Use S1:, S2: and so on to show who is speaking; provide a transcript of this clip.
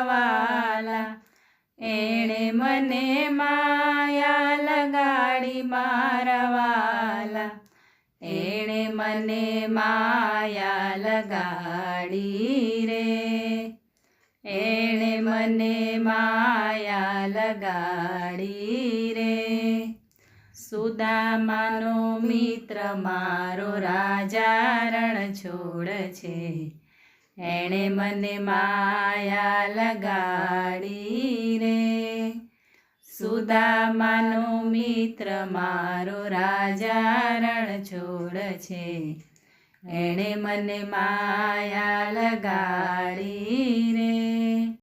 S1: વાલા. એણે મને માયા લગાડી મારા વાલા. એણે મને માયા લગાડી રે. એણે મને માયા લગાડી રે. સુદામાનો મિત્ર મારો રાજા રણછોડ છે. એણે મને માયા લગાડી રે. સુદામાનો મિત્ર, મારો રાજા રણછોડ છે. એણે મને માયા લગાડી રે.